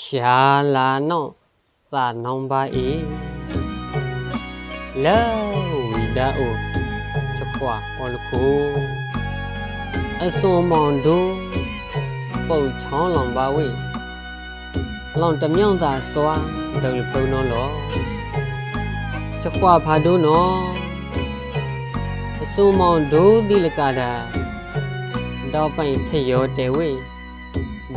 ရှာလာနော့သာနောင်ပါအေလောဝီဒါအိုချက်ခွာဟောလခုအစွန်မောင်တို့ပုတ်ချောင်းလောင်ပါဝေလောင်တမြောင်သာစွာဒုံပုံနော်လောချက်ခွာဖာတို့နော်အစွန်မောင်တို့ဒီလကတာတော့ပိုင်ထရောတဲဝေ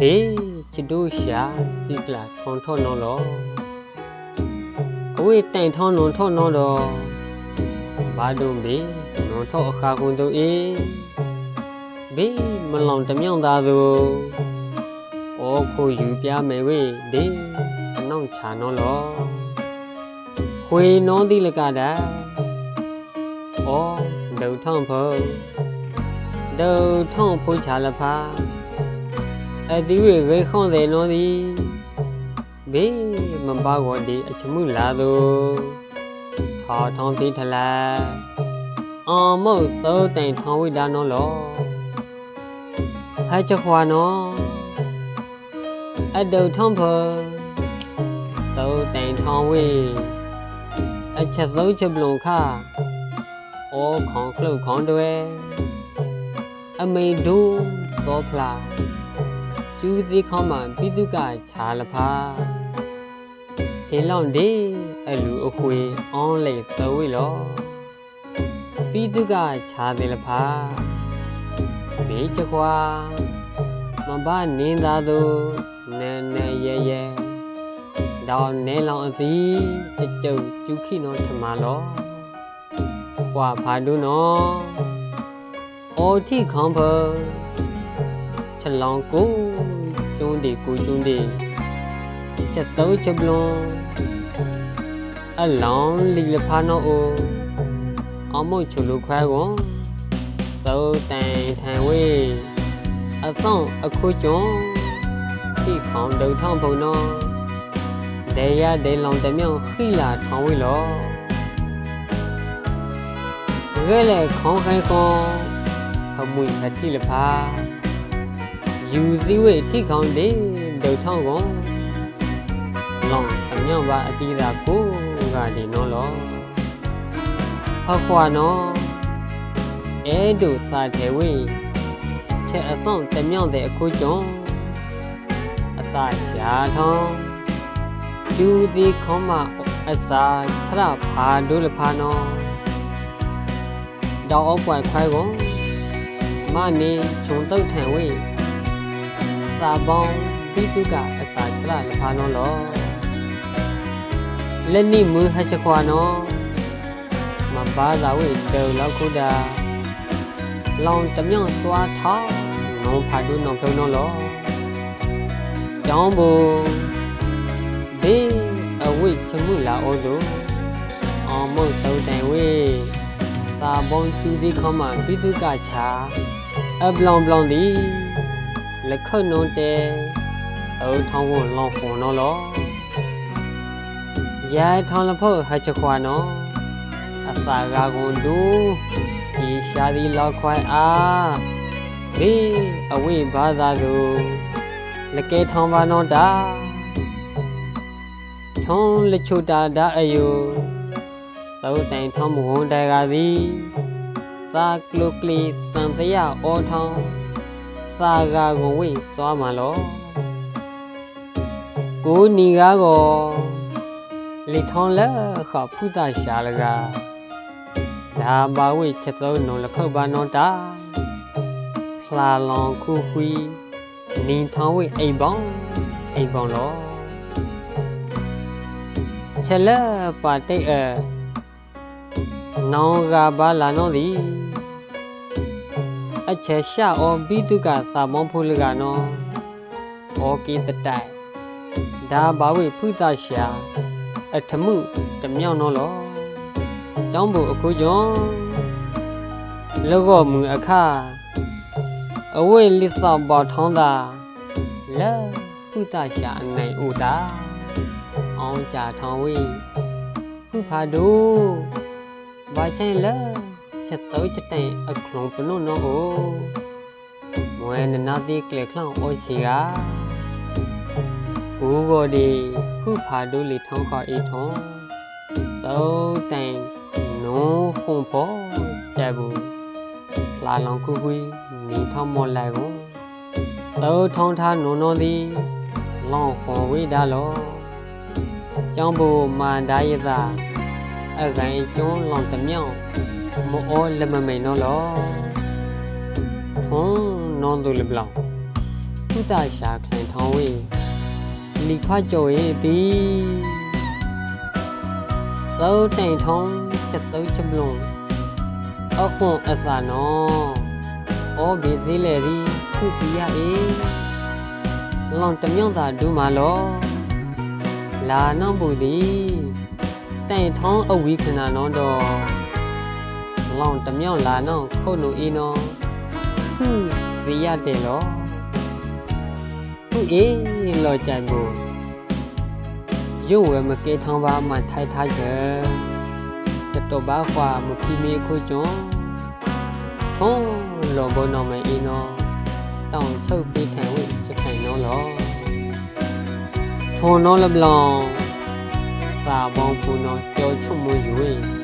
ဒေ ချဒိုရှာစီကလာထွန်ထွန်နော်လောအဝေးတိုင်ထောင်းနွန်ထောင်းနော်တော့ဘာဒုံဘေနွန်ထောအခါကွန်တို့အေးဘေမလောင်တမြောင်သားသူဩခိုယူပြမယ်ဝေဒေအနောင်ချာနော်လောခွေနောတိလကတာဩဒုထောင်းဖို့ဒုထောင်းဖို့ချာလဖာ အတီဝေရေခွန်တယ်နော်ဒီဘေးမပါကောဒီအချမှုလာသူထာထောင်းတိထလာအော်မုတ်သောတိုင်ထောင်းဝိဒါနော်လောဟဲ့ချခွာနော်အဒုထောင်းဖသောတိုင်ထောင်းဝိအချက်သုံးချက်ပလုံခအော်ခေါင်ခလုတ်ခေါင်တွေအမေဒူသောဖလာ ကျူးသေးခေါမှပိတုကခြာလဖာဟေလောင်ဒေအလူအခွေအွန်လေသဝိလောပိတုကခြာသေးလဖာဘေးချခွာမဘနင်းသာသူနဲနဲရဲရဲဒေါင်းနဲလောင်အစီအကျုပ်ကျူခိနောထမလောကွာဖာဒုနောအော်ထိခေါဖ ฉลองกู chunde ku chunde chat tau chablon along li le pha no o amo chulo khwa ko tau tan than we a song a khu chon khi khong dau thong phong no de ya de long de myong khi la thong we lo ကလေးခေါင်းခိုင်ကောအမွေအတိလပါ ယူစည်းဝေထိခေါင်တဲ့ဒုထောင်းကောလောင်အမြောက်ပါအတီးသာကိုကဒီနော်လောဟောခွာနော်အဲဒုစာတေဝေချက်အဆောင်တမြောက်တဲ့အခုကျွန်းအစာရှာထောင်းကျူသည်ခေါမအစာခရဖာဒုလဖာနော်တောက်အောက်ပွိုင်ခွဲကောမနေခြုံတုတ်ထန်ဝေး စာပေါင်းပိတုကအစာချလလဖာနောလောလက်နိမူဟချခွာနောမဘာသာဝေတေလောက်ခုဒါလောင်တမြောင်စွာထောင်းနောဖာဒုနောဖုံနောလောကျောင်းဘူဘေးအဝိချမှုလာဩသူအောင်မုတ်သုတ်တိုင်ဝေစာပေါင်းသူစီခေါမပိတုကချာအဘလောင်ဘလောင်သည် လက်ခုတ်နုံးတဲအုံထောင်းကိုလောင်ခွန်နော်လောရဲထောင်းလဖို့ဟချခွာနော်အစာကကွန်ဒူဒီရှာဒီလောက်ခွိုင်အားဘေးအဝိဘာသာသူလကဲထောင်းပါနော်တာထုံးလချုတာဒါအယုသောတိုင်ထောင်းမဝန်တဲကသည်သာကလုကလီတန်တရအောထောင်း စာကာကိုဝိစွာမှာလောကိုနီကားကိုလေထောင်းလက်ခဖုဒရှာလကဒါဘာဝိချက်သုံးနုံလခုတ်ပါနောတာဖလာလောင်ခုခွီနင်းထောင်းဝိအိမ်ပေါင်းအိမ်ပေါင်းလောချက်လက်ပါတိတ်အနောင်ကဘာလာနောသည် အချက်ရှာအောဘိတုကသာမောဖုလကနောဩကေတတိုင်ဒါဘာဝိဖုသရှာအထမှုတမြောက်နောလောကျောင်းဘူအခုကျော်လောကမူအခအဝိလိသဘောထောင်းသာလဲဖုသရှာအနိုင်ဥတာအောင်ကြထောင်းဝိဖုဖာဒိုဘာချိုင်လဲ ချက်တော့ချက်တိုင်အခလုံးပနုနော်ဟိုမွဲနနာတိကလေခလောင်းအိုချီကဘူကိုဒီဖုဖာဒူလီထောင်းခေါ်အေထုံသောတိုင်နုံဖုန်ဖောတဲ့ဘူးလာလောင်ခုခွေးနီထောင်းမော်လိုက်ကိုသောထောင်းထားနုံနုံသည်လောင်ခွန်ဝေးဒါလောကျောင်းဘူမန္တရသာအကိုင်ကျွန်းလောင်တမြောင် မောလက်မမိန်နော်လောထုံနွန်သူလပလောင်ကုတရှာခလန်ထောင်းဝေးလီခွာကြော်ရဲ့ဒီသောတိုင်ထုံးချက်သုံးချက်လုံးအောက်ကွန်အစာနော်အော်ဘီသေးလေဒီခုပီရအေးလောင်တမြောင်းသာဒူမာလောလာနောင်ပူဒီတိုင်ထုံးအဝီခဏနော်တော့လော င်တမြောင်းလာနောင်ခုတ်လို့အေးနော်ခုပီရတယ်လောခုအေးလောကြိုင်ဘူးရုပ်ဝဲမကေထောင်းပါမှထိုက်ထားကြတတော်ပါခွာမဖီမီခုကျွန်းဖုံးလောဘနောမအင်းနောတောင်းချုပ်ပေးခံဝိချက်ခံနောလောထုံနောလဘလောင်သာဘောင်းပူနောကြောချုံမွေယူ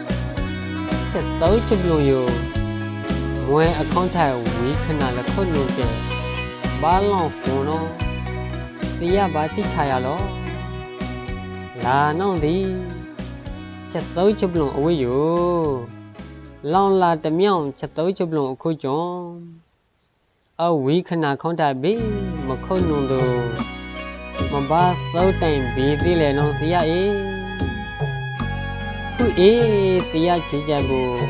ချက်တော့ချက်ဘလုံးယူမွဲအကောင့်ထိုင်ဝီခဏလခုတ်လို့ကျဘာလောင်ဖုံနောတရားပါတိချာရလောလာနောင်သည်ချက်သုံးချက်ပလုံးအဝေးယူလောင်လာတမြောင်ချက်သုံးချက်ပလုံးအခုကျွန်းအဝီခဏခေါင်းတာဘီမခုံနုံတို့မဘာသောတိုင်ဘီသေးလေနော်တရားအေး ခုအေးတရားချေကြဘူး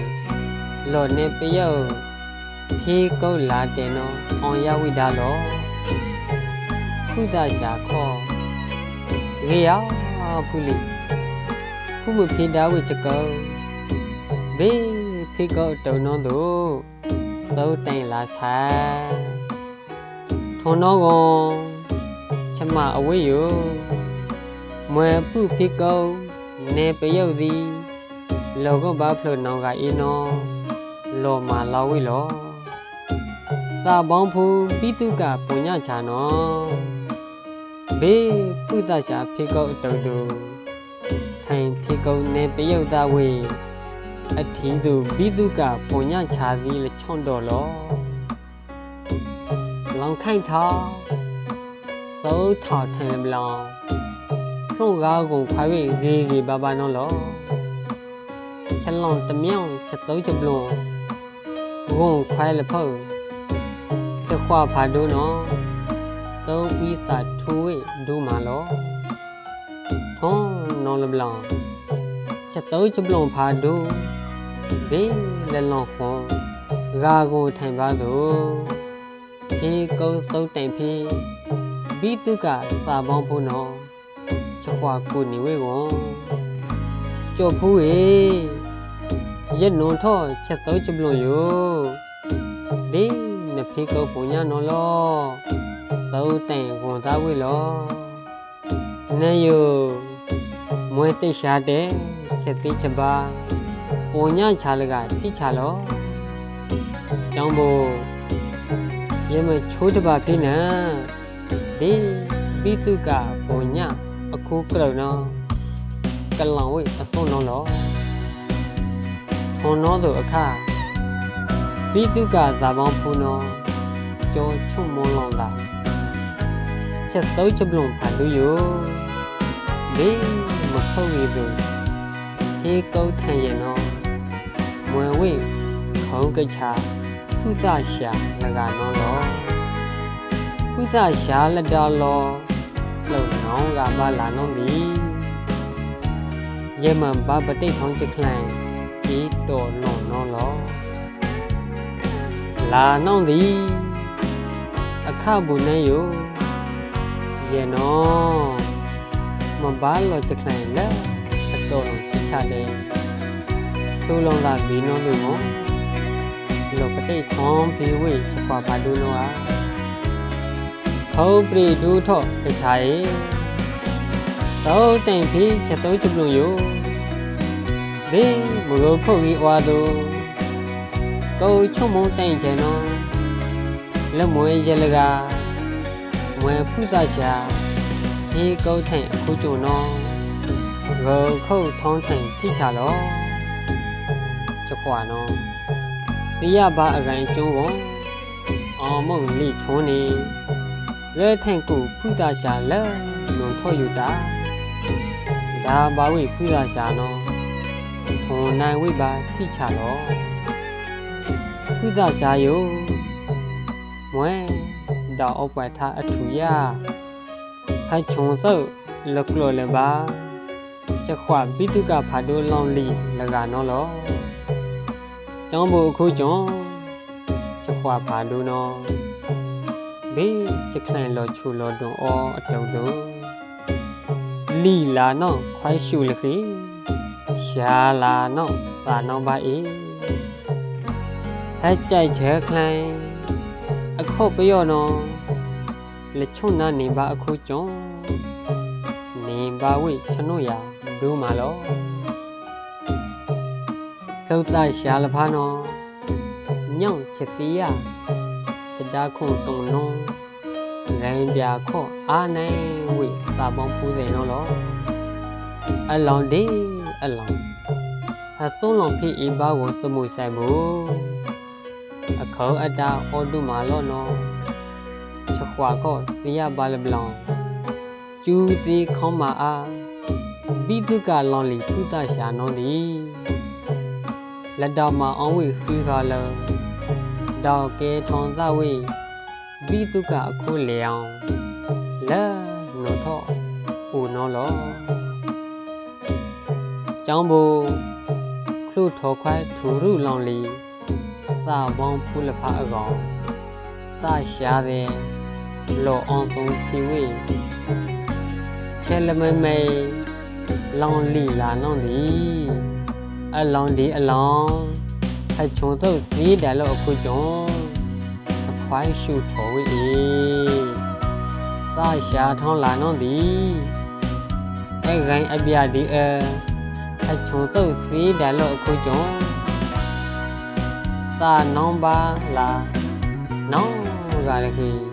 လော်နေပယောဖြေကုတ်လာတယ်နော်အောင်ရဝိဒါလောခုဒရှာခောရေယာဖူလီခုမဖေတာဝိချကောဘေးဖေကောတုံနောတို့သောတိုင်လာဆိုင်ထုံနောကောချမအဝေးယမွယ်ဖုဖေကောနေပယုတ်သည် လောကဘာဖလို့နောင်ကအင်းနောလောမာလာဝိလောသာပေါင်းဖူပိတုကပုညချာနောဘေးပုဒရှာဖေကောအတုံတူထိုင်ဖေကောနေပယုတ်သားဝေအထီးသူပိတုကပုညချာသည်လချွန်တော်လောလောင်ခိုင်ထောင်းသောထောက်ထိုင်မလောင်ထုံကားကုန်ခွာ၍ရေရေဘာဘာနော်လော ချက်လောင်တမြောင်ချက်သုံးချက်ပလုံးဘုံခွာလဖို့ချက်ခွာဖာဒိုနော်သုံးပြီးသာထူဝေဒူမာလောထုံးနော်လဘလောင်ချက်သုံးချက်ပလုံးဖာဒိုဘေးလလောင်ခွန်ဂါကိုထိုင်ပါသောဒီကုန်းစုံတိုင်ဖေးဘီတုကစာပေါင်းဖို့နော်ချက်ခွာကိုနေဝေကွန်ကြော်ဖူးေရ က်နွန်ထော့ချက်သုံးချက်ပလုံးယောဒီနဖေးကုတ်ပုံညာနော်လောသောတိုင်ဝန်သားဝေလောနေယောမွေတိတ်ရှာတဲ့ချက်တိချက်ပါပုံညာချာလကတိချာလောကျောင်းဘောရေမချိုးတပါဖိနံဒီပိတုကပုံညာအခုကလောနောကလောင်ဝေအသွန်းလုံးလော ဟွန်နောတို့အခါပိတုကဇာပေါင်းဖူနောကြောချုံမွန်လောင်တာချက်သုံးချက်ပလုံးဖန်လူယိုဘေးမခုံရည်သူအေကုတ်ထန်ရင်နောမွယ်ဝိခေါင်းကိချာကုသရှာလကနောလောကုသရှာလတော်လောလုံနောင်းကမလာနောင်းဒီယေမန်ဘာပတိတ်ခေါင်းချခလန် ဒီတော်လွန်နောလောလာနောင်းဒီအခဘူနေယိုယေနောမဘာလောချခလန်လဲအတော်လုံးချတယ်သူ့လုံးကဘီနောလူမောလောပတိတ်ခေါင်းဖေဝေချက်ပါပါဒူနောအားခေါပရိဒူထော့တခြားရေတောတိုင်ဖေးချက်တော့ချက်လုံးယို ဘေးမလို့ခုတ်ကြီးဝါသူကိုချုံမုံတိုင်ချင်နော်လက်မွေးရလကမွေဖုသရှာဒီကုတ်ထိုင်အခုကျုံနော်ဂေါခုတ်ထောင်းထိုင်ဖိချလောချက်ခွာနော်ဒီရပါအကိုင်ကျုံးကုန်အောင်မုံလိချုံးနေရဲထိုင်ကူဖူတာရှာလဲလုံထော့ယူတာဒါဘာဝိဖူတာရှာနော် ထွန်နိုင်ဝိပါခိချလောကုသရှာယုမွဲတောင်အပွက်ထားအထူရထိုင်ချုံစုတ်လကလလပါချက်ခွပိတုကဖာတိုလောင်းလီလကနောလောကျောင်းဘူခုကျော်ချက်ခွဖာတိုနောဘေးချက်ခိုင်လောချူလောတွန်အောအတုံတုလီလာနောခွိုင်းရှူလခိ ရှာလာနော်ပါနောပါအေဟဲ့ကြိုက်ချဲခလိုင်အခုတ်ပြောနော်လက်ချုံနာနေပါအခုကျုံနေပါဝိချနုရဒူးမာလောလှုပ်သားရှာလဖာနောညောင်ချက်တီးရချက်တာခုံတုံလုံးရိုင်းပြခော့အာနိုင်ဝိသာပေါင်းဖူးစိန်တော့လောအလောင်းဒီ အလောင်းအသုံးလုံးဖြစ်အင်းပါကိုစမှုဆိုင်ဘူးအခေါ်အတာအော်ဒူမာလောနော်ချခွာကောတိယပါလဘလောင်ကျူတီခေါမအားဘိတုကလောင်လီထုတရှာနောဒီလက်တော်မှာအောင်ဝိခီခါလဒေါကဲထုံသဝိဘိတုကအခုလျောင်လဲနိုထောပူနောလော ကျောင်းဘူခလုထောခွိုင်းထူရုလောင်လီသာဘောင်းဖူလဖာအကောင်သရှာတဲ့လောအောင်သုံးဖြေဝေချဲလမမေလောင်လီလာနောင်းဒီအလောင်းဒီအလောင်းအချုံတော့ဒီတယ်လို့အခုကျုံအခွိုင်းရှုထော်ဝေးသာရှာထောင်းလာနောင်းဒီအဲဂိုင်းအပြဒီအ အချုံတော့ဒီတယ်လို့အခုကျုံသာနောင်းပါလာနောင်းကလည်း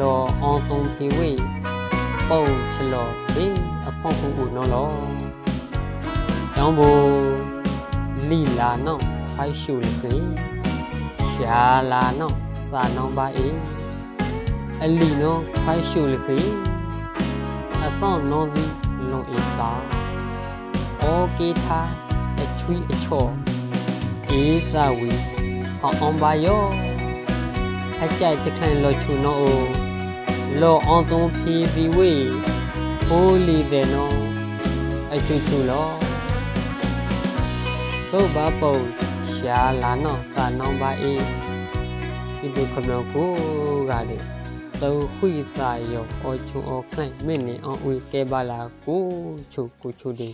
လောအောင်သုံးဖြေဝေပုံချလောဘေးအဖောက်ဖူဦးနော်လောတောင်းဘူလီလာနော်ဖိုက်ရှူလေခေရှာလာနော်သာနောင်းပါအေးအလီနော်ဖိုက်ရှူလေခေအသောနော်စီလုံအေးပါ အော်ကေသာအချွီအချော့အေးသာဝီဟောင်းအောင်ပါယောအကြိုက်ချက်ခံလို့ချူနော်အိုလောအောင်သုံးဖြီးပြီးဝေးဟိုးလီတဲ့နော်အချူချူလောသုတ်ပါပုံရှာလာနော်ကာနောင်ပါအေးဒီလိုခမလို့ကိုကတဲ့သုံးခွိသားရောအချူအခိုင်မင်းနေအောင်ဦးကဲပါလာကိုချူကိုချူဒီ